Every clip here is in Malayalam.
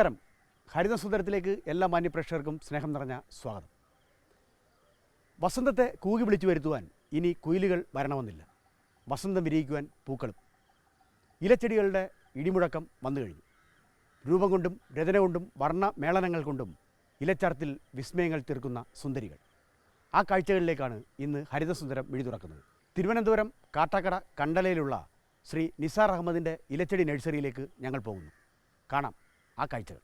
നമസ്കാരം. ഹരിതസുന്ദരത്തിലേക്ക് എല്ലാ മാന്യപ്രേക്ഷകർക്കും സ്നേഹം നിറഞ്ഞ സ്വാഗതം. വസന്തത്തെ കൂകി വിളിച്ചു വരുത്തുവാൻ ഇനി കുയിലുകൾ വരണമെന്നില്ല. വസന്തം വിരിയിക്കുവാൻ പൂക്കളും. ഇലച്ചെടികളുടെ ഇടിമുഴക്കം വന്നു കഴിഞ്ഞു. രൂപം കൊണ്ടും രചന കൊണ്ടും വർണ മേളനങ്ങൾ കൊണ്ടും ഇലച്ചാർത്തിൽ വിസ്മയങ്ങൾ തീർക്കുന്ന സുന്ദരികൾ. ആ കാഴ്ചകളിലേക്കാണ് ഇന്ന് ഹരിതസുന്ദരം മിഴി തുറക്കുന്നത്. തിരുവനന്തപുരം കാട്ടാക്കട കണ്ടലയിലുള്ള ശ്രീ നിസാർ അഹമ്മദിന്റെ ഇലച്ചെടി നഴ്സറിയിലേക്ക് ഞങ്ങൾ പോകുന്നു. കാണാം. ആ കാഴ്ചകൾ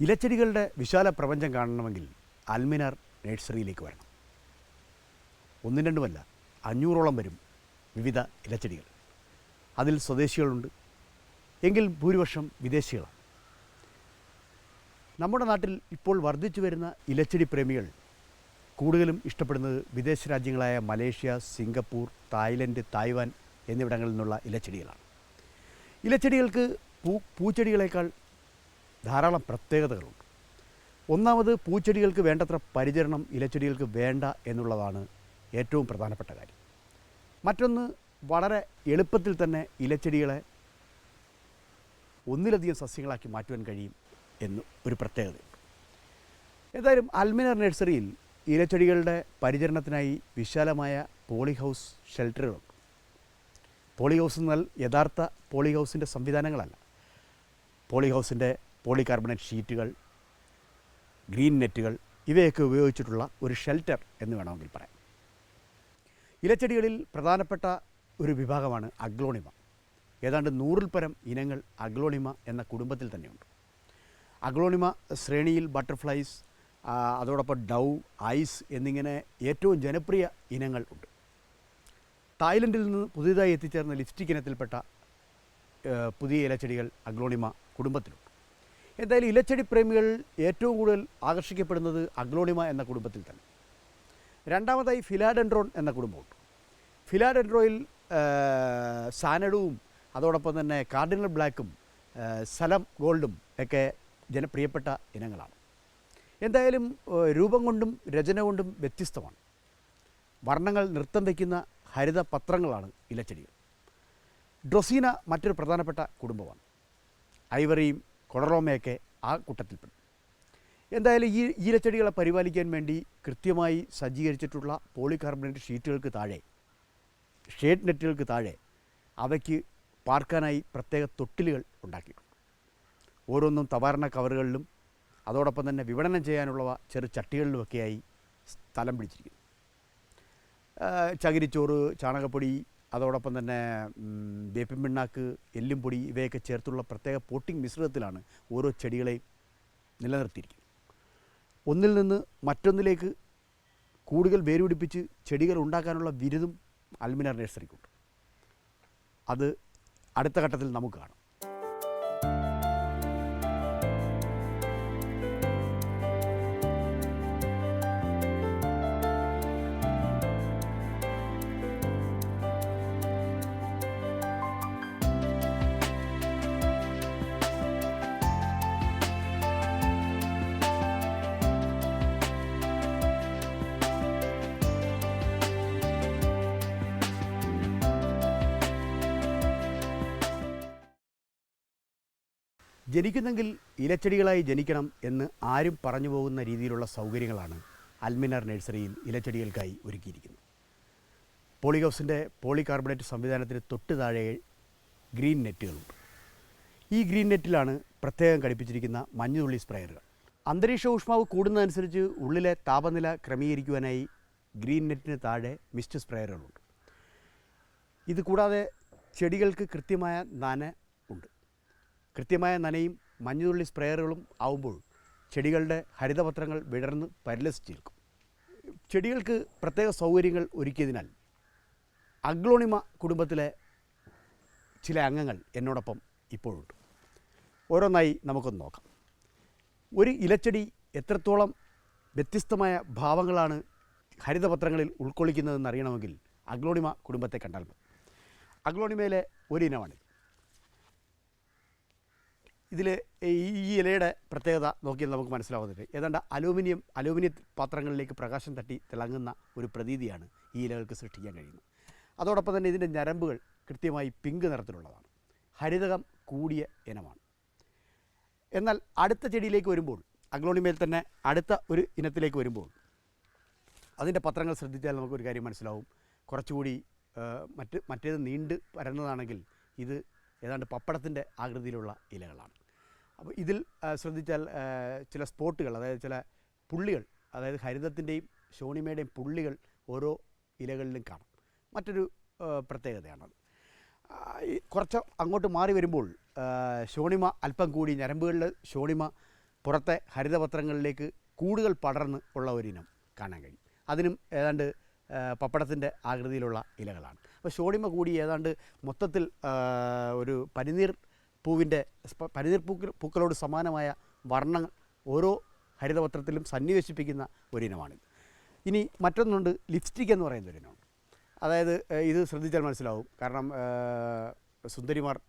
ഇലച്ചെടികളുടെ വിശാല പ്രപഞ്ചം കാണണമെങ്കിൽ അൽമിനാർ നഴ്സറിയിലേക്ക് വരണം. ഒന്നും രണ്ടുമല്ല അഞ്ഞൂറോളം വരും വിവിധ ഇലച്ചെടികൾ. അതിൽ സ്വദേശികളുണ്ട്. എങ്കിൽ ഭൂരിപക്ഷം വിദേശികളാണ്. നമ്മുടെ നാട്ടിൽ ഇപ്പോൾ വർദ്ധിച്ചു വരുന്ന ഇലച്ചെടി പ്രേമികൾ കൂടുതലും ഇഷ്ടപ്പെടുന്നത് വിദേശ രാജ്യങ്ങളായ മലേഷ്യ സിംഗപ്പൂർ തായ്ലൻഡ് തായ്വാൻ എന്നിവിടങ്ങളിൽ നിന്നുള്ള ഇലച്ചെടികളാണ്. ഇലച്ചെടികൾക്ക് പൂ പൂച്ചെടികളേക്കാൾ ധാരാളം പ്രത്യേകതകളുണ്ട്. ഒന്നാമത് പൂച്ചെടികൾക്ക് വേണ്ടത്ര പരിചരണം ഇലച്ചെടികൾക്ക് വേണ്ട എന്നുള്ളതാണ് ഏറ്റവും പ്രധാനപ്പെട്ട കാര്യം. മറ്റൊന്ന് വളരെ എളുപ്പത്തിൽ തന്നെ ഇലച്ചെടികളെ ഒന്നിലധികം സസ്യങ്ങളാക്കി മാറ്റുവാൻ കഴിയും എന്ന് ഒരു പ്രത്യേകതയുണ്ട്. ഏതായാലും അൽമിനർ നഴ്സറിയിൽ ഇലച്ചെടികളുടെ പരിചരണത്തിനായി വിശാലമായ പോളി ഹൗസ് ഷെൽട്ടറുകളുണ്ട്. പോളി ഹൗസ് എന്നാൽ യഥാർത്ഥ പോളി ഹൗസിന്റെ സംവിധാനങ്ങളല്ല. പോളി ഹൗസിന്റെ പോളികാർബണേറ്റ് ഷീറ്റുകൾ ഗ്രീൻ നെറ്റുകൾ ഇവയൊക്കെ ഉപയോഗിച്ചിട്ടുള്ള ഒരു ഷെൽട്ടർ എന്ന് വേണമെങ്കിൽ പറയാം. ഇലച്ചെടികളിൽ പ്രധാനപ്പെട്ട ഒരു വിഭാഗമാണ് അഗ്ലോണിമ. ഏതാണ്ട് നൂറിൽ പരം ഇനങ്ങൾ അഗ്ലോണിമ എന്ന കുടുംബത്തിൽ തന്നെയുണ്ട്. അഗ്ലോണിമ ശ്രേണിയിൽ ബട്ടർഫ്ലൈസ് അതോടൊപ്പം ഡൗ ഐസ് എന്നിങ്ങനെ ഏറ്റവും ജനപ്രിയ ഇനങ്ങൾ ഉണ്ട്. തായ്ലൻഡിൽ നിന്ന് പുതിയതായി എത്തിച്ചേർന്ന ലിപ്സ്റ്റിക് ഇനത്തിൽപ്പെട്ട പുതിയ ഇലച്ചെടികൾ അഗ്ലോണിമ കുടുംബത്തിലുണ്ട്. എന്തായാലും ഇലച്ചെടി പ്രേമികൾ ഏറ്റവും കൂടുതൽ ആകർഷിക്കപ്പെടുന്നത് അഗ്ലോണിമ എന്ന കുടുംബത്തിൽ തന്നെ. രണ്ടാമതായി ഫിലാഡെൻഡ്രോൺ എന്ന കുടുംബമുണ്ട് ഫിലാഡെൻഡ്രോയിൽ സാനഡവും അതോടൊപ്പം തന്നെ കാർഡിനൽ ബ്ലാക്കും സലം ഗോൾഡും ഒക്കെ ജനപ്രിയപ്പെട്ട ഇനങ്ങളാണ്. എന്തായാലും രൂപം കൊണ്ടും രചന കൊണ്ടും വ്യത്യസ്തമാണ്. വർണങ്ങൾ നൃത്തം വയ്ക്കുന്ന ഹരിത പത്രങ്ങളാണ് ഇലച്ചെടികൾ. ഡ്രൊസീന മറ്റൊരു പ്രധാനപ്പെട്ട കുടുംബമാണ്. ഐവറിയും കൊളറോമയൊക്കെ ആ കൂട്ടത്തിൽപ്പെടും എന്തായാലും ഈ ഈലച്ചെടികളെ പരിപാലിക്കാൻ വേണ്ടി കൃത്യമായി സജ്ജീകരിച്ചിട്ടുള്ള പോളികാർബണേറ്റ് ഷീറ്റുകൾക്ക് താഴെ ഷേഡ് നെറ്റുകൾക്ക് താഴെ അവയ്ക്ക് പാർക്കാനായി പ്രത്യേക തൊട്ടിലുകൾ ഉണ്ടാക്കിയിട്ടുണ്ട്. ഓരോന്നും തവാരണ കവറുകളിലും അതോടൊപ്പം തന്നെ വിപണനം ചെയ്യാനുള്ളവ ചെറു ചട്ടികളിലുമൊക്കെയായി സ്ഥലം പിടിച്ചിരിക്കുന്നു. ചകിരിച്ചോറ് ചാണകപ്പൊടി അതോടൊപ്പം തന്നെ വേപ്പിൻ പിണ്ണാക്ക് എല്ലും പൊടി ഇവയൊക്കെ ചേർത്തുള്ള പ്രത്യേക പോട്ടിംഗ് മിശ്രിതത്തിലാണ് ഓരോ ചെടികളെയും നിലനിർത്തിയിരിക്കുന്നത്. ഒന്നിൽ നിന്ന് മറ്റൊന്നിലേക്ക് കൂടുതൽ വേരുപിടിപ്പിച്ച് ചെടികൾ ഉണ്ടാക്കാനുള്ള ബിരുദം അൽമിനാർ നഴ്സറിക്കുണ്ട്. അത് അടുത്ത ഘട്ടത്തിൽ നമുക്ക് കാണാം. ജനിക്കുന്നെങ്കിൽ ഇലച്ചെടികളായി ജനിക്കണം എന്ന് ആരും പറഞ്ഞു പോകുന്ന രീതിയിലുള്ള സൗകര്യങ്ങളാണ് അൽമിനർ നഴ്സറിയിൽ ഇലച്ചെടികൾക്കായി ഒരുക്കിയിരിക്കുന്നത്. പോളിഹൗസിന്റെ പോളികാർബണേറ്റ് സംവിധാനത്തിന് തൊട്ട് താഴെ ഗ്രീൻ നെറ്റുകളുണ്ട്. ഈ ഗ്രീൻ നെറ്റിലാണ് പ്രത്യേകം ഘടിപ്പിച്ചിരിക്കുന്ന മഞ്ഞുതുള്ളി സ്പ്രേയറുകൾ. അന്തരീക്ഷ ഊഷ്മാവ് കൂടുന്നതനുസരിച്ച് ഉള്ളിലെ താപനില ക്രമീകരിക്കുവാനായി ഗ്രീൻ നെറ്റിന് താഴെ മിസ്റ്റ് സ്പ്രേയറുകളുണ്ട്. ഇത് കൂടാതെ ചെടികൾക്ക് കൃത്യമായ നന കൃത്യമായ നനയും മഞ്ഞുതുള്ളി സ്പ്രേയറുകളും ആവുമ്പോൾ ചെടികളുടെ ഹരിതപത്രങ്ങൾ വിടർന്ന് പരിലസിച്ച് നിൽക്കും. ചെടികൾക്ക് പ്രത്യേക സൗകര്യങ്ങൾ ഒരുക്കിയതിനാൽ അഗ്ലോണിമ കുടുംബത്തിലെ ചില അംഗങ്ങൾ എന്നോടൊപ്പം ഇപ്പോഴുണ്ട്. ഓരോന്നായി നമുക്കൊന്ന് നോക്കാം. ഒരു ഇലച്ചെടി എത്രത്തോളം വ്യത്യസ്തമായ ഭാവങ്ങളാണ് ഹരിതപത്രങ്ങളിൽ ഉൾക്കൊള്ളിക്കുന്നതെന്ന് അറിയണമെങ്കിൽ അഗ്ലോണിമ കുടുംബത്തെ കണ്ടാൽ മതി. അഗ്ലോണിമയിലെ ഒരു ഇനമാണിത്. ഇതിൽ ഈ ഇലയുടെ പ്രത്യേകത നോക്കിയാൽ നമുക്ക് മനസ്സിലാവുന്നുണ്ട്. ഏതാണ്ട് അലൂമിനിയം അലൂമിനിയം പാത്രങ്ങളിലേക്ക് പ്രകാശം തട്ടി തിളങ്ങുന്ന ഒരു പ്രതീതിയാണ് ഈ ഇലകൾക്ക് സൃഷ്ടിക്കാൻ കഴിയുന്നത്. അതോടൊപ്പം തന്നെ ഇതിന്റെ ഞരമ്പുകൾ കൃത്യമായി പിങ്ക് നിറത്തിലുള്ളതാണ്. ഹരിതകം കൂടിയ ഇനമാണ്. എന്നാൽ അടുത്ത ചെടിയിലേക്ക് വരുമ്പോൾ അഗ്ലോണിമയിൽ തന്നെ അടുത്ത ഒരു ഇനത്തിലേക്ക് വരുമ്പോൾ അതിന്റെ പത്രങ്ങൾ ശ്രദ്ധിച്ചാൽ നമുക്കൊരു കാര്യം മനസ്സിലാവും. കുറച്ചുകൂടി മറ്റ് മറ്റേത് നീണ്ട് പരന്നതാണെങ്കിൽ ഇത് ഏതാണ്ട് പപ്പടത്തിന്റെ ആകൃതിയിലുള്ള ഇലകളാണ്. അപ്പോൾ ഇതിൽ ശ്രദ്ധിച്ചാൽ ചില സ്പോട്ടുകൾ അതായത് ചില പുള്ളികൾ അതായത് ഹരിതത്തിന്റെയും ഷോണിമയുടെയും പുള്ളികൾ ഓരോ ഇലകളിലും കാണാം. മറ്റൊരു പ്രത്യേകതയാണത് കുറച്ച് അങ്ങോട്ട് മാറി വരുമ്പോൾ ഷോണിമ അല്പം കൂടി ഞരമ്പുകളിലെ ഷോണിമ പുറത്തെ ഹരിതപത്രങ്ങളിലേക്ക് കൂടുതൽ പടർന്ന് ഉള്ള ഒരിനം കാണാൻ കഴിയും. അതിനും ഏതാണ്ട് പപ്പടത്തിന്റെ ആകൃതിയിലുള്ള ഇലകളാണ്. അപ്പോൾ ഷോണിമ കൂടി ഏതാണ്ട് മൊത്തത്തിൽ ഒരു പനിനീർ പൂവിന്റെ പനിനീർ പൂക്കൾ പൂക്കളോട് സമാനമായ വർണങ്ങൾ ഓരോ ഹരിതപത്രത്തിലും സന്നിവേശിപ്പിക്കുന്ന ഒരിനമാണിത്. ഇനി മറ്റൊന്നുണ്ട് ലിപ്സ്റ്റിക് എന്ന് പറയുന്ന ഒരിനമാണ് അതായത് ഇത് ശ്രദ്ധിച്ചാൽ മനസ്സിലാവും. കാരണം സുന്ദരിമാർ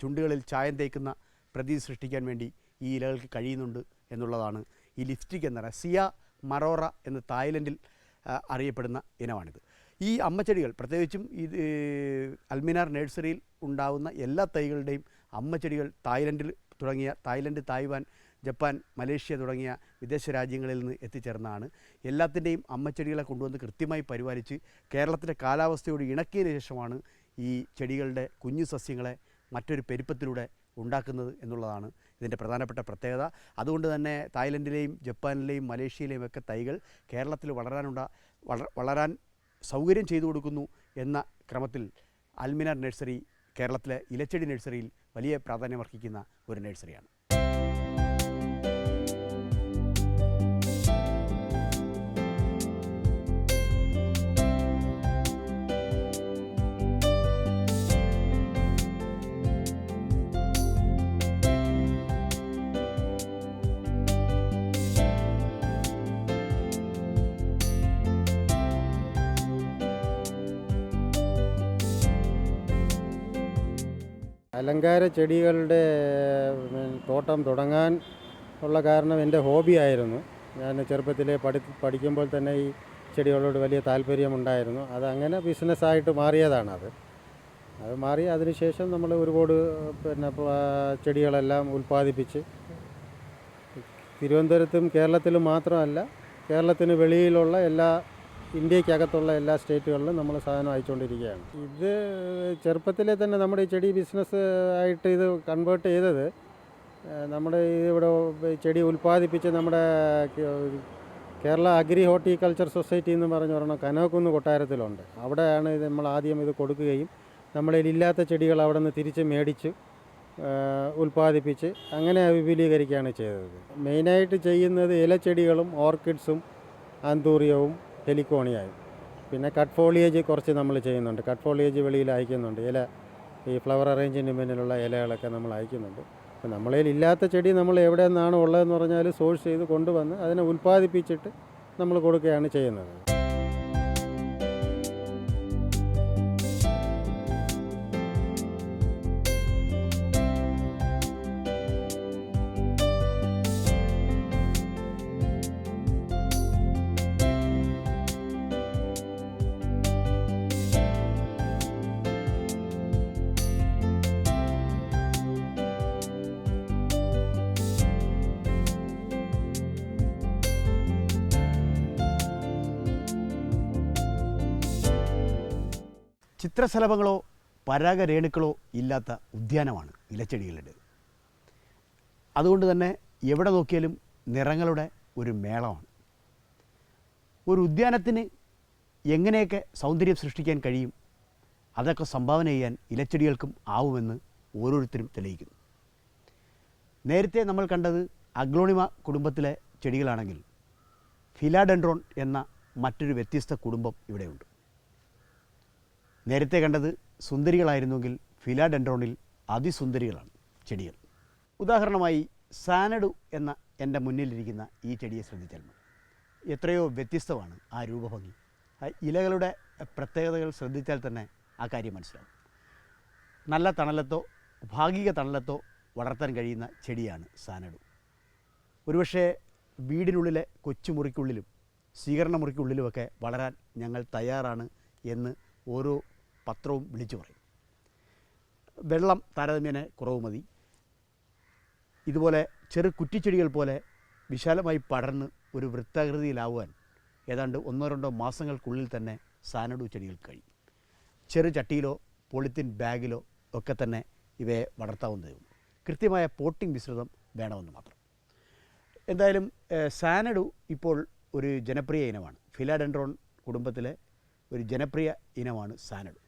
ചുണ്ടുകളിൽ ചായം തേക്കുന്ന പ്രതീതി സൃഷ്ടിക്കാൻ വേണ്ടി ഈ ഇലകൾക്ക് കഴിയുന്നുണ്ട് എന്നുള്ളതാണ് ഈ ലിപ്സ്റ്റിക് എന്ന് പറയുന്നത്. സിയ മറോറ എന്ന് തായ്ലൻഡിൽ അറിയപ്പെടുന്ന ഇനമാണിത്. ഈ അമ്മച്ചെടികൾ പ്രത്യേകിച്ചും ഇത് അൽമിനാർ നഴ്സറിയിൽ ഉണ്ടാവുന്ന എല്ലാ തൈകളുടെയും അമ്മച്ചെടികൾ തായ്ലൻഡിൽ തുടങ്ങിയ തായ്ലൻഡ് തായ്വാൻ ജപ്പാൻ മലേഷ്യ തുടങ്ങിയ വിദേശ രാജ്യങ്ങളിൽ നിന്ന് എത്തിച്ചേർന്നതാണ്. എല്ലാത്തിന്റെയും അമ്മച്ചെടികളെ കൊണ്ടുവന്ന് കൃത്യമായി പരിപാലിച്ച് കേരളത്തിന്റെ കാലാവസ്ഥയോട് ഇണക്കിയതിന് ശേഷമാണ് ഈ ചെടികളുടെ കുഞ്ഞു സസ്യങ്ങളെ മറ്റൊരു പെരുപ്പത്തിലൂടെ ഉണ്ടാക്കുന്നത് എന്നുള്ളതാണ് ഇതിന്റെ പ്രധാനപ്പെട്ട പ്രത്യേകത. അതുകൊണ്ട് തന്നെ തായ്ലൻഡിലെയും ജപ്പാനിലെയും മലേഷ്യയിലെയും ഒക്കെ തൈകൾ കേരളത്തിൽ വളരാനുണ്ട വളരാൻ സൗകര്യം ചെയ്തു കൊടുക്കുന്നു എന്ന ക്രമത്തിൽ അൽമിനാർ നഴ്സറി കേരളത്തിലെ ഇലച്ചെടി നഴ്സറിയിൽ വലിയ പ്രാധാന്യമർഹിക്കുന്ന ഒരു നഴ്സറിയാണ്. അലങ്കാര ചെടികളുടെ തോട്ടം തുടങ്ങാൻ ഉള്ള കാരണം എന്റെ ഹോബി ആയിരുന്നു. ഞാൻ ചെറുപ്പത്തിലെ പഠി പഠിക്കുമ്പോൾ തന്നെ ഈ ചെടികളോട് വലിയ താല്പര്യമുണ്ടായിരുന്നു അതങ്ങനെ ബിസിനസ്സായിട്ട് മാറിയതാണ് അത്. അത് മാറി അതിനുശേഷം നമ്മൾ ഒരുപാട് പിന്നെ ചെടികളെല്ലാം ഉൽപ്പാദിപ്പിച്ച് തിരുവനന്തപുരത്തും കേരളത്തിലും മാത്രമല്ല കേരളത്തിന് വെളിയിലുള്ള എല്ലാ ഇന്ത്യക്കകത്തുള്ള എല്ലാ സ്റ്റേറ്റുകളിലും നമ്മൾ സാധനം അയച്ചുകൊണ്ടിരിക്കുകയാണ്. ഇത് ചെറുപ്പത്തിലെ തന്നെ നമ്മുടെ ഈ ചെടി ബിസിനസ് ആയിട്ട് ഇത് കൺവേർട്ട് ചെയ്തത് നമ്മുടെ ഇവിടെ ചെടി ഉൽപ്പാദിപ്പിച്ച് നമ്മുടെ കേരള അഗ്രി ഹോർട്ടിക്കൾച്ചർ സൊസൈറ്റി എന്ന് പറഞ്ഞ ഒരെണ്ണം കനകക്കുന്ന് കൊട്ടാരത്തിലുണ്ട്. അവിടെയാണ് ഇത് നമ്മൾ ആദ്യം ഇത് കൊടുക്കുകയും നമ്മളിൽ ഇല്ലാത്ത ചെടികൾ അവിടെ നിന്ന് തിരിച്ച് മേടിച്ച് ഉൽപ്പാദിപ്പിച്ച് അങ്ങനെ വിപുലീകരിക്കുകയാണ് ചെയ്തത്. മെയിനായിട്ട് ചെയ്യുന്നത് ഇലച്ചെടികളും ഓർക്കിഡ്സും ആന്തൂറിയവും ഹെലിക്കോണിയായും പിന്നെ കട്ട് ഫോളിയേജ് കുറച്ച് നമ്മൾ ചെയ്യുന്നുണ്ട്. കട്ട് ഫോളിയേജ് വെളിയിൽ അയക്കുന്നുണ്ട്. ഇല ഈ ഫ്ലവർ അറേഞ്ചിന്റെ മുന്നിലുള്ള ഇലകളൊക്കെ നമ്മൾ അയക്കുന്നുണ്ട്. അപ്പോൾ നമ്മളിൽ ഇല്ലാത്ത ചെടി നമ്മൾ എവിടെ നിന്നാണ് ഉള്ളതെന്ന് പറഞ്ഞാൽ സോഴ്സ് ചെയ്ത് കൊണ്ടുവന്ന് അതിനെ ഉൽപ്പാദിപ്പിച്ചിട്ട് നമ്മൾ കൊടുക്കുകയാണ് ചെയ്യുന്നത്. ചിത്രശലഭങ്ങളോ പരാഗരേണുക്കളോ ഇല്ലാത്ത ഉദ്യാനമാണ് ഇലച്ചെടികളുടെ അതുകൊണ്ട് തന്നെ എവിടെ നോക്കിയാലും നിറങ്ങളുടെ ഒരു മേളമാണ്. ഒരു ഉദ്യാനത്തിന് എങ്ങനെയൊക്കെ സൗന്ദര്യം സൃഷ്ടിക്കാൻ കഴിയും അതൊക്കെ സംഭാവന ചെയ്യാൻ ഇലച്ചെടികൾക്കും ആവുമെന്ന് ഓരോരുത്തരും തെളിയിക്കുന്നു. നേരത്തെ നമ്മൾ കണ്ടത് അഗ്ലോണിമ കുടുംബത്തിലെ ചെടികളാണെങ്കിൽ ഫിലാഡെൻഡ്രോൺ എന്ന മറ്റൊരു വ്യത്യസ്ത കുടുംബം ഇവിടെയുണ്ട്. നേരത്തെ കണ്ടത് സുന്ദരികളായിരുന്നുവെങ്കിൽ ഫിലാഡെൻഡ്രോണിൽ അതിസുന്ദരികളാണ് ചെടികൾ. ഉദാഹരണമായി സാനഡു എന്ന എന്റെ മുന്നിലിരിക്കുന്ന ഈ ചെടിയെ ശ്രദ്ധിച്ചാൽ മതി. എത്രയോ വ്യത്യസ്തമാണ് ആ രൂപഭംഗി. ഇലകളുടെ പ്രത്യേകതകൾ ശ്രദ്ധിച്ചാൽ തന്നെ ആ കാര്യം മനസ്സിലാവും. നല്ല തണലത്തോ ഭാഗിക തണലത്തോ വളർത്താൻ കഴിയുന്ന ചെടിയാണ് സാനഡു. ഒരുപക്ഷെ വീടിനുള്ളിലെ കൊച്ചുമുറിക്കുള്ളിലും സ്വീകരണ മുറിക്കുള്ളിലുമൊക്കെ വളരാൻ ഞങ്ങൾ തയ്യാറാണ് എന്ന് ഓരോ പത്രവും വിളിച്ചു പറയും. വെള്ളം താരതമ്യേന കുറവ് മതി. ഇതുപോലെ ചെറു കുറ്റിച്ചെടികൾ പോലെ വിശാലമായി പടർന്ന് ഒരു വൃത്താകൃതിയിലാവാൻ ഏതാണ്ട് ഒന്നോ രണ്ടോ മാസങ്ങൾക്കുള്ളിൽ തന്നെ സാനഡു ചെടികൾ കഴിയും. ചെറു ചട്ടിയിലോ പോളിത്തീൻ ബാഗിലോ ഒക്കെ തന്നെ ഇവയെ വളർത്താവുന്നതേ ഉള്ളൂ. കൃത്യമായ പോട്ടിംഗ് മിശ്രിതം വേണമെന്ന് മാത്രം. എന്തായാലും സാനഡു ഇപ്പോൾ ഒരു ജനപ്രിയ ഇനമാണ്. ഫിലാഡെൻഡ്രോൺ കുടുംബത്തിലെ ഒരു ജനപ്രിയ ഇനമാണ് സാനഡു.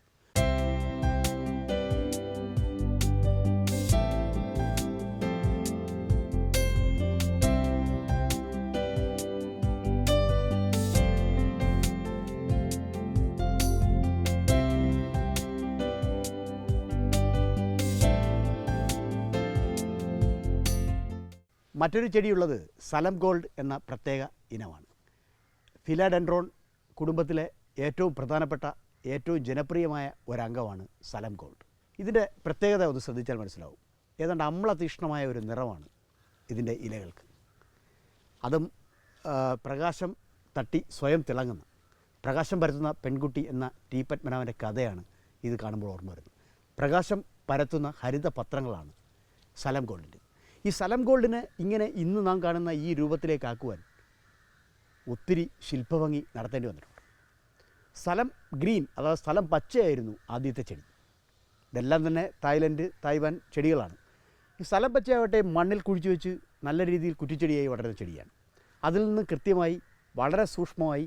മറ്റൊരു ചെടിയുള്ളത് സലം ഗോൾഡ് എന്ന പ്രത്യേക ഇനമാണ്. ഫിലാഡെൻഡ്രോൺ കുടുംബത്തിലെ ഏറ്റവും പ്രധാനപ്പെട്ട ഏറ്റവും ജനപ്രിയമായ ഒരംഗമാണ് സലം ഗോൾഡ്. ഇതിന്റെ പ്രത്യേകത ഒന്ന് ശ്രദ്ധിച്ചാൽ മനസ്സിലാവും. ഏതാണ്ട് അമ്ലതീക്ഷ്ണമായ ഒരു നിറമാണ് ഇതിന്റെ ഇലകൾക്ക്. അതും പ്രകാശം തട്ടി സ്വയം തിളങ്ങുന്ന പ്രകാശം പരത്തുന്ന പെൺകുട്ടി എന്ന ടി പത്മനാഭന്റെ കഥയാണ് ഇത് കാണുമ്പോൾ ഓർമ്മ വരുന്നത്. പ്രകാശം പരത്തുന്ന ഹരിത പത്രങ്ങളാണ് സലം ഗോൾഡിന്റെ. ഈ സലം ഗോൾഡിനെ ഇങ്ങനെ ഇന്ന് നാം കാണുന്ന ഈ രൂപത്തിലേക്കാക്കുവാൻ ഒത്തിരി ശില്പഭംഗി നടത്തേണ്ടി വന്നിട്ടുണ്ട്. സ്ഥലം ഗ്രീൻ അതായത് സ്ഥലം പച്ചയായിരുന്നു ആദ്യത്തെ ചെടി. ഇതെല്ലാം തന്നെ തായ്ലൻഡ് തായ്വാൻ ചെടികളാണ്. ഈ സ്ഥലം പച്ചയാവട്ടെ മണ്ണിൽ കുഴിച്ചു വെച്ച് നല്ല രീതിയിൽ കുറ്റിച്ചെടിയായി വളരുന്ന ചെടിയാണ്. അതിൽ നിന്ന് കൃത്യമായി വളരെ സൂക്ഷ്മമായി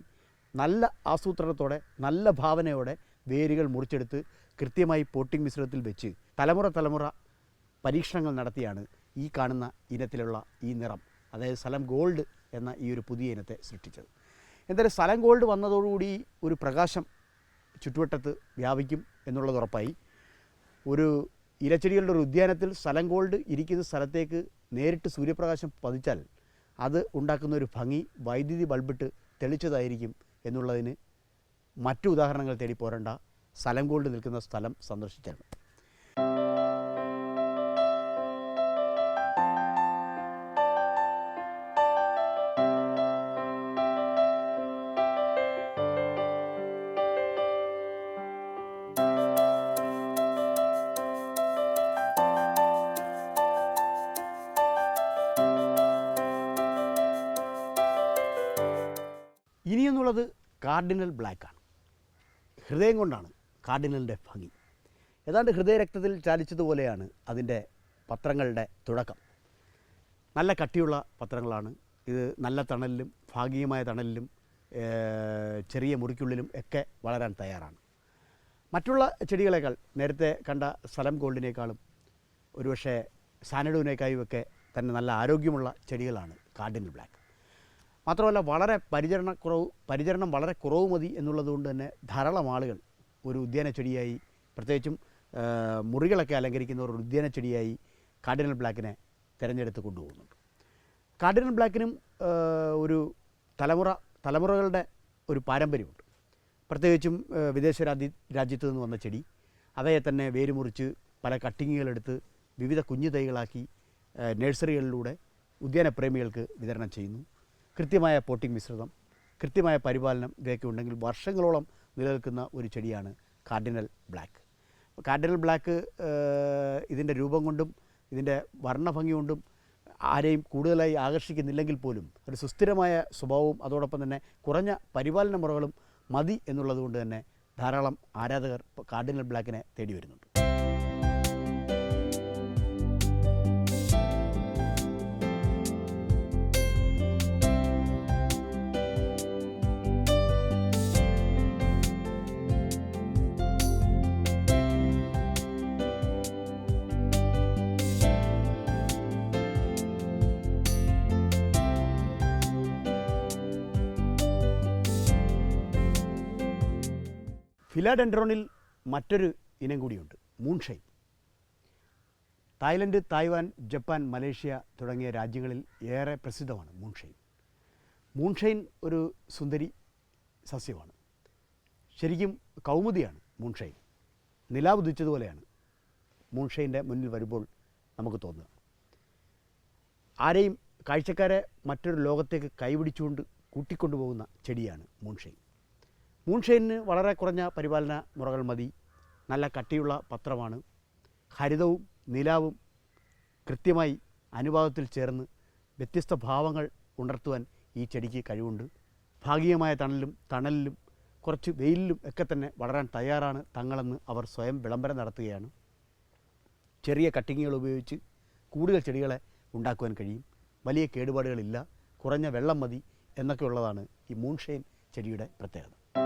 നല്ല ആസൂത്രണത്തോടെ നല്ല ഭാവനയോടെ വേരുകൾ മുറിച്ചെടുത്ത് കൃത്യമായി പോട്ടിംഗ് മിശ്രിതത്തിൽ വെച്ച് തലമുറ തലമുറ പരീക്ഷണങ്ങൾ നടത്തിയാണ് ഈ കാണുന്ന ഇനത്തിലുള്ള ഈ നിറം അതായത് സ്ഥലം ഗോൾഡ് എന്ന ഈ ഒരു പുതിയ ഇനത്തെ സൃഷ്ടിച്ചത്. എന്തായാലും സ്ഥലം ഗോൾഡ് വന്നതോടുകൂടി ഒരു പ്രകാശം ചുറ്റുവട്ടത്ത് വ്യാപിക്കും എന്നുള്ളത് ഉറപ്പായി. ഒരു ഇലച്ചെടികളുടെ ഒരു ഉദ്യാനത്തിൽ സ്ഥലം ഗോൾഡ് ഇരിക്കുന്ന സ്ഥലത്തേക്ക് നേരിട്ട് സൂര്യപ്രകാശം പതിച്ചാൽ അത് ഉണ്ടാക്കുന്ന ഒരു ഭംഗി വൈദ്യുതി ബൾബിട്ട് തെളിച്ചതായിരിക്കും എന്നുള്ളതിന് മറ്റു ഉദാഹരണങ്ങൾ തേടി പോരേണ്ട. സ്ഥലം ഗോൾഡ് നിൽക്കുന്ന സ്ഥലം സന്ദർശിച്ചാൽ ഇനിയെന്നുള്ളത് കാർഡിനൽ ബ്ലാക്കാണ്. ഹൃദയം കൊണ്ടാണ് കാർഡിനലിന്റെ ഭംഗി. ഏതാണ്ട് ഹൃദയരക്തത്തിൽ ചാലിച്ചതുപോലെയാണ് അതിന്റെ പത്രങ്ങളുടെ തുടക്കം. നല്ല കട്ടിയുള്ള പത്രങ്ങളാണ്. ഇത് നല്ല തണലിലും ഭാഗികമായ തണലിലും ചെറിയ മുറിക്കുള്ളിലും ഒക്കെ വളരാൻ തയ്യാറാണ്. മറ്റുള്ള ചെടികളേക്കാൾ നേരത്തെ കണ്ട സ്ഥലം ഗോൾഡിനേക്കാളും ഒരുപക്ഷെ സാനഡുവിനേക്കായും ഒക്കെ തന്നെ നല്ല ആരോഗ്യമുള്ള ചെടികളാണ് കാർഡിനൽ ബ്ലാക്ക്. മാത്രമല്ല വളരെ പരിചരണക്കുറവ് പരിചരണം വളരെ കുറവ് മതി എന്നുള്ളതുകൊണ്ട് തന്നെ ധാരാളം ആളുകൾ ഒരു ഉദ്യാന ചെടിയായി പ്രത്യേകിച്ചും മുറികളൊക്കെ അലങ്കരിക്കുന്ന ഒരു ഉദ്യാന ചെടിയായി കാർഡിനൽ ബ്ലാക്കിനെ തിരഞ്ഞെടുത്ത് കൊണ്ടുപോകുന്നുണ്ട്. കാർഡിനൽ ബ്ലാക്കിനും ഒരു തലമുറ തലമുറകളുടെ ഒരു പാരമ്പര്യമുണ്ട്. പ്രത്യേകിച്ചും വിദേശ രാജ്യ രാജ്യത്തു നിന്ന് വന്ന ചെടി അവയെ തന്നെ വേരുമുറിച്ച് പല കട്ടിങ്ങുകളെടുത്ത് വിവിധ കുഞ്ഞു തൈകളാക്കി നഴ്സറികളിലൂടെ ഉദ്യാനപ്രേമികൾക്ക് വിതരണം ചെയ്യുന്നു. കൃത്യമായ പോട്ടിംഗ് മിശ്രിതം കൃത്യമായ പരിപാലനം ഇവയൊക്കെ ഉണ്ടെങ്കിൽ വർഷങ്ങളോളം നിലനിൽക്കുന്ന ഒരു ചെടിയാണ് കാർഡിനൽ ബ്ലാക്ക്. കാർഡിനൽ ബ്ലാക്ക് ഇതിന്റെ രൂപം കൊണ്ടും ഇതിന്റെ വർണഭംഗി കൊണ്ടും ആരെയും കൂടുതലായി ആകർഷിക്കുന്നില്ലെങ്കിൽ പോലും ഒരു സുസ്ഥിരമായ സ്വഭാവവും അതോടൊപ്പം തന്നെ കുറഞ്ഞ പരിപാലന മുറകളും മതി എന്നുള്ളതുകൊണ്ട് തന്നെ ധാരാളം ആരാധകർ കാർഡിനൽ ബ്ലാക്കിനെ തേടി വരുന്നുണ്ട്. ഫിലാഡെൻഡ്രോണിൽ മറ്റൊരു ഇനം കൂടിയുണ്ട് moonshine Thailand Taiwan Japan Malaysia തുടങ്ങിയ രാജ്യങ്ങളിൽ ഏറെ പ്രസിദ്ധമാണ് മൂൺഷൈൻ മൂൺഷൈൻ ഒരു സുന്ദരി സസ്യമാണ്. ശരിക്കും കൗമുദിയാണ് മൂൺഷൈൻ നിലാവ് ഉദിച്ചതുപോലെയാണ് മൂൺഷൈന്റെ മുന്നിൽ വരുമ്പോൾ നമുക്ക് തോന്നുക. ആരെയും കാഴ്ചക്കാരെ മറ്റൊരു ലോകത്തേക്ക് കൈപിടിച്ചുകൊണ്ട് കൂട്ടിക്കൊണ്ടുപോകുന്ന ചെടിയാണ് മൂൺഷൈൻ മൂൺഷൈനിന് വളരെ കുറഞ്ഞ പരിപാലന മുറകൾ മതി. നല്ല കട്ടിയുള്ള പത്രമാണ്. ഹരിതവും നിലാവും കൃത്യമായി അനുപാതത്തിൽ ചേർന്ന് വ്യത്യസ്ത ഭാവങ്ങൾ ഉണർത്തുവാൻ ഈ ചെടിക്ക് കഴിവുണ്ട്. ഭാഗികമായ തണലും തണലിലും കുറച്ച് വെയിലിലും ഒക്കെ തന്നെ വളരാൻ തയ്യാറാണ് തങ്ങളെന്ന് അവർ സ്വയം വിളംബരം നടത്തുകയാണ്. ചെറിയ കട്ടിങ്ങുകൾ ഉപയോഗിച്ച് കൂടുതൽ ചെടികളെ ഉണ്ടാക്കുവാൻ കഴിയും. വലിയ കേടുപാടുകളില്ല. കുറഞ്ഞ വെള്ളം മതി എന്നൊക്കെ ഉള്ളതാണ് ഈ മൂൺഷൈൻ ചെടിയുടെ പ്രത്യേകത.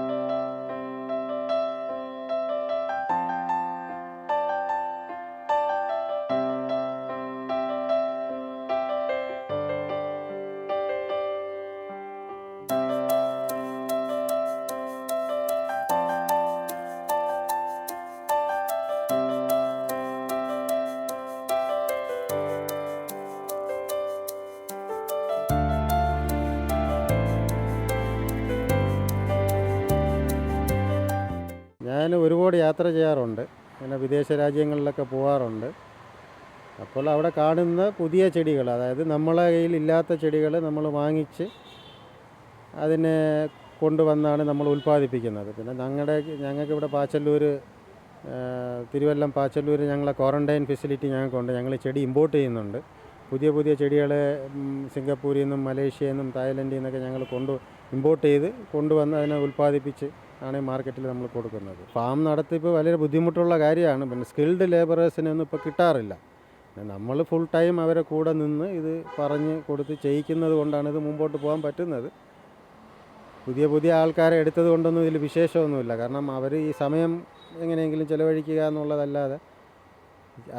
യാത്ര ചെയ്യാറുണ്ട്. പിന്നെ വിദേശ രാജ്യങ്ങളിലൊക്കെ പോകാറുണ്ട് അപ്പോൾ അവിടെ കാണുന്ന പുതിയ ചെടികൾ അതായത് നമ്മളെ കയ്യിൽ ഇല്ലാത്ത ചെടികൾ നമ്മൾ വാങ്ങിച്ച് അതിനെ കൊണ്ടുവന്നാണ് നമ്മൾ ഉൽപ്പാദിപ്പിക്കുന്നത്. പിന്നെ ഞങ്ങളുടെ ഞങ്ങൾക്ക് ഇവിടെ പാച്ചല്ലൂർ തിരുവല്ലം പാച്ചല്ലൂർ ഞങ്ങളെ ക്വാറന്റൈൻ ഫെസിലിറ്റി ഞങ്ങൾക്കുണ്ട്. ഞങ്ങൾ ചെടി ഇമ്പോർട്ട് ചെയ്യുന്നുണ്ട്. പുതിയ പുതിയ ചെടികൾ സിംഗപ്പൂരിൽ നിന്നും മലേഷ്യയിൽ നിന്നും തായ്ലൻഡിൽ നിന്നൊക്കെ ഞങ്ങൾ കൊണ്ട് ഇമ്പോർട്ട് ചെയ്ത് കൊണ്ടുവന്ന് അതിനെ ഉൽപ്പാദിപ്പിച്ച് ആണ് മാർക്കറ്റിൽ നമ്മൾ കൊടുക്കുന്നത്. ഫാം നടത്തിപ്പ് വലിയ ബുദ്ധിമുട്ടുള്ള കാര്യമാണ്. പിന്നെ സ്കിൽഡ് ലേബറേഴ്സിനൊന്നും ഇപ്പോൾ കിട്ടാറില്ല. നമ്മൾ ഫുൾ ടൈം അവരെ കൂടെ നിന്ന് ഇത് പറഞ്ഞ് കൊടുത്ത് ചെയ്യിക്കുന്നത് കൊണ്ടാണ് ഇത് മുമ്പോട്ട് പോകാൻ പറ്റുന്നത്. പുതിയ പുതിയ ആൾക്കാരെ എടുത്തത് കൊണ്ടൊന്നും ഇതിൽ വിശേഷമൊന്നുമില്ല. കാരണം അവർ ഈ സമയം എങ്ങനെയെങ്കിലും ചിലവഴിക്കുക എന്നുള്ളതല്ലാതെ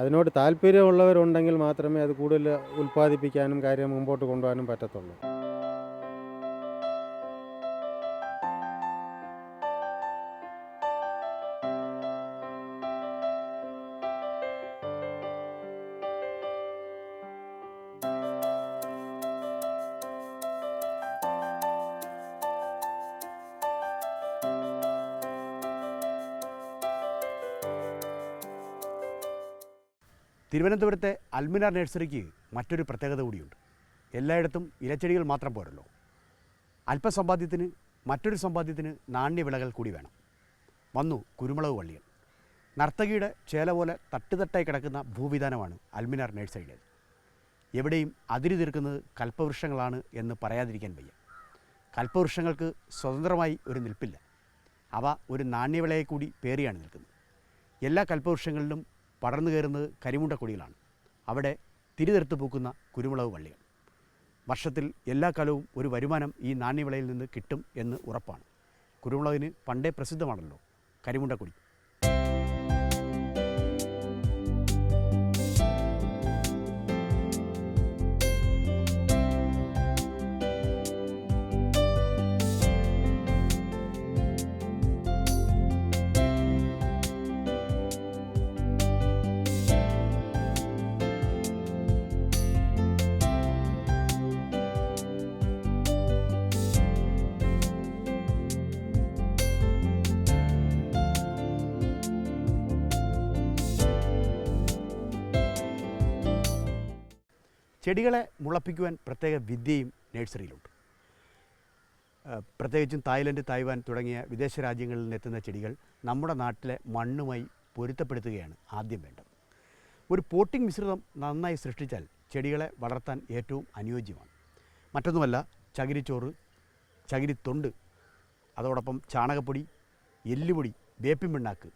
അതിനോട് താല്പര്യമുള്ളവരുണ്ടെങ്കിൽ മാത്രമേ അത് കൂടുതൽ ഉൽപ്പാദിപ്പിക്കാനും കാര്യം മുമ്പോട്ട് കൊണ്ടുപോകാനും പറ്റത്തുള്ളൂ. തിരുവനന്തപുരത്തെ അൽമിനാർ നഴ്സറിക്ക് മറ്റൊരു പ്രത്യേകത കൂടിയുണ്ട്. എല്ലായിടത്തും ഇലച്ചെടികൾ മാത്രം പോരല്ലോ. അല്പസമ്പാദ്യത്തിന് മറ്റൊരു സമ്പാദ്യത്തിന് നാണ്യവിളകൾ കൂടി വേണം. വന്നു കുരുമുളക് വള്ളികൾ. നർത്തകിയുടെ ചേല പോലെ തട്ടുതട്ടായി കിടക്കുന്ന ഭൂവിധാനമാണ് അൽമിനാർ നഴ്സറിയുടേത്. എവിടെയും അതിരി തീർക്കുന്നത് കൽപ്പവൃക്ഷങ്ങളാണ് എന്ന് പറയാതിരിക്കാൻ വയ്യ. കൽപ്പവൃക്ഷങ്ങൾക്ക് സ്വതന്ത്രമായി ഒരു നിൽപ്പില്ല. അവ ഒരു നാണ്യവിളയെ കൂടി പേറിയാണ് നിൽക്കുന്നത്. എല്ലാ കൽപ്പവൃക്ഷങ്ങളിലും പടർന്നു കയറുന്നത് കരിമുണ്ട കൊടികളാണ് അവിടെ തിരിതെടുത്ത് പൂക്കുന്ന കുരുമുളക് വള്ളികൾ. വർഷത്തിൽ എല്ലാ കാലവും ഒരു വരുമാനം ഈ നാണ്യവിളയിൽ നിന്ന് കിട്ടും എന്ന് ഉറപ്പാണ്. കുരുമുളകിന് പണ്ടേ പ്രസിദ്ധമാണല്ലോ കരിമുണ്ട ചെടികളെ മുളപ്പിക്കുവാൻ പ്രത്യേക വിദ്യയും നഴ്സറിയിലുണ്ട്. പ്രത്യേകിച്ചും തായ്ലൻഡ് തായ്വാൻ തുടങ്ങിയ വിദേശ രാജ്യങ്ങളിൽ നിന്നെത്തുന്ന ചെടികൾ നമ്മുടെ നാട്ടിലെ മണ്ണുമായി പൊരുത്തപ്പെടുത്തുകയാണ് ആദ്യം വേണ്ടത്. ഒരു പോട്ടിംഗ് മിശ്രിതം നന്നായി സൃഷ്ടിച്ചാൽ ചെടികളെ വളർത്താൻ ഏറ്റവും അനുയോജ്യമാണ്. മറ്റൊന്നുമല്ല ചകിരിച്ചോറ് ചകിരിത്തൊണ്ട് അതോടൊപ്പം ചാണകപ്പൊടി എല്ലുപൊടി വേപ്പിൻ പിണ്ണാക്ക്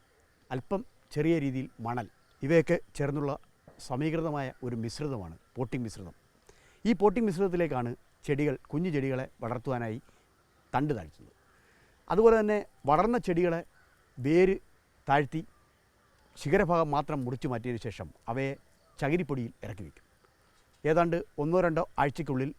അല്പം ചെറിയ രീതിയിൽ മണൽ ഇവയൊക്കെ ചേർന്നുള്ള സമീകൃതമായ ഒരു മിശ്രിതമാണ് പോട്ടിംഗ് മിശ്രിതം. ഈ പോട്ടിംഗ് മിശ്രിതത്തിലേക്കാണ് ചെടികൾ കുഞ്ഞു ചെടികളെ വളർത്തുവാനായി തണ്ട് താഴ്ത്തുന്നത്. അതുപോലെ തന്നെ വളർന്ന ചെടികളെ വേര് താഴ്ത്തി ശിഖരഭാഗം മാത്രം മുറിച്ചു മാറ്റിയതിന് ശേഷം അവയെ ചകിരിപ്പൊടിയിൽ ഇറക്കി വയ്ക്കും. ഏതാണ്ട് ഒന്നോ രണ്ടോ ആഴ്ചയ്ക്കുള്ളിൽ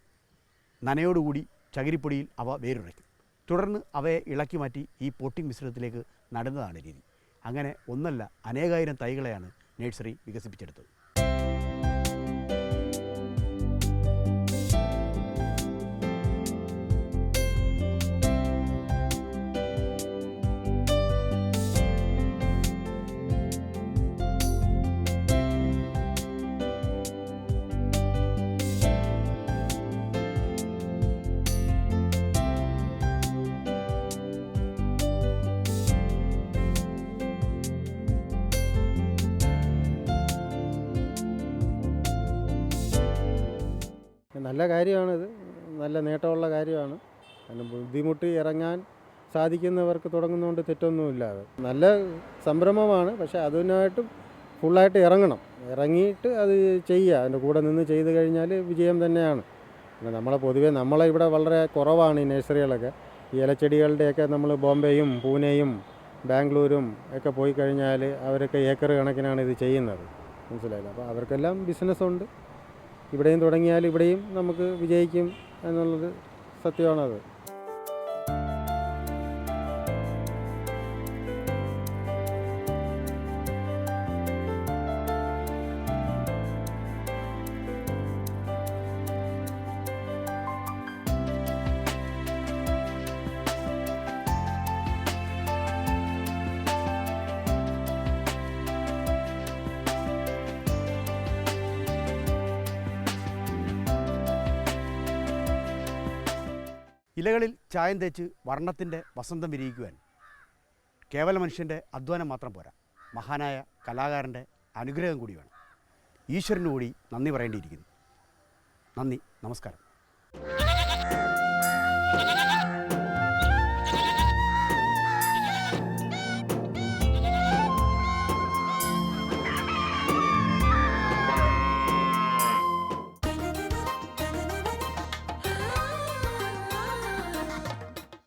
നനയോടുകൂടി ചകിരിപ്പൊടിയിൽ അവ വേരുറയ്ക്കും. തുടർന്ന് അവയെ ഇളക്കി മാറ്റി ഈ പോട്ടിംഗ് മിശ്രിതത്തിലേക്ക് നടുന്നതാണ് രീതി. അങ്ങനെ ഒന്നല്ല അനേകായിരം തൈകളെയാണ് നഴ്സറി വികസിപ്പിച്ചെടുത്തത്. നല്ല കാര്യമാണിത്. നല്ല നേട്ടമുള്ള കാര്യമാണ്. അതിന് ബുദ്ധിമുട്ടി ഇറങ്ങാൻ സാധിക്കുന്നവർക്ക് തുടങ്ങുന്നതുകൊണ്ട് തെറ്റൊന്നുമില്ല അത് നല്ല സംരംഭമാണ്. പക്ഷേ അതിനായിട്ട് ഫുള്ളായിട്ട് ഇറങ്ങണം. ഇറങ്ങിയിട്ട് അത് ചെയ്യുക. അതിന്റെ കൂടെ നിന്ന് ചെയ്ത് കഴിഞ്ഞാൽ വിജയം തന്നെയാണ്. പിന്നെ നമ്മളെ പൊതുവേ നമ്മളെ ഇവിടെ വളരെ കുറവാണ് ഈ നഴ്സറികളൊക്കെ. ഈ ഇലച്ചെടികളുടെയൊക്കെ നമ്മൾ ബോംബെയും പൂനെയും ബാംഗ്ലൂരും ഒക്കെ പോയി കഴിഞ്ഞാൽ അവരൊക്കെ ഏക്കർ കണക്കിനാണ് ഇത് ചെയ്യുന്നത്. മനസ്സിലായില്ല? അപ്പോൾ അവർക്കെല്ലാം ബിസിനസ്സുണ്ട്. ഇവിടെയും തുടങ്ങിയാൽ ഇവിടെയും നമുക്ക് വിജയിക്കും എന്നുള്ളത് സത്യമാണത്. ഇലകളിൽ ചായം തേച്ച് വർണത്തിന്റെ വസന്തം വിരിയിക്കുവാൻ. കേവല മനുഷ്യന്റെ അധ്വാനം മാത്രം പോരാ. മഹാനായ കലാകാരന്റെ അനുഗ്രഹം കൂടി വേണം. ഈശ്വരന് കൂടി നന്ദി പറയേണ്ടിയിരിക്കുന്നു. നന്ദി. നമസ്കാരം.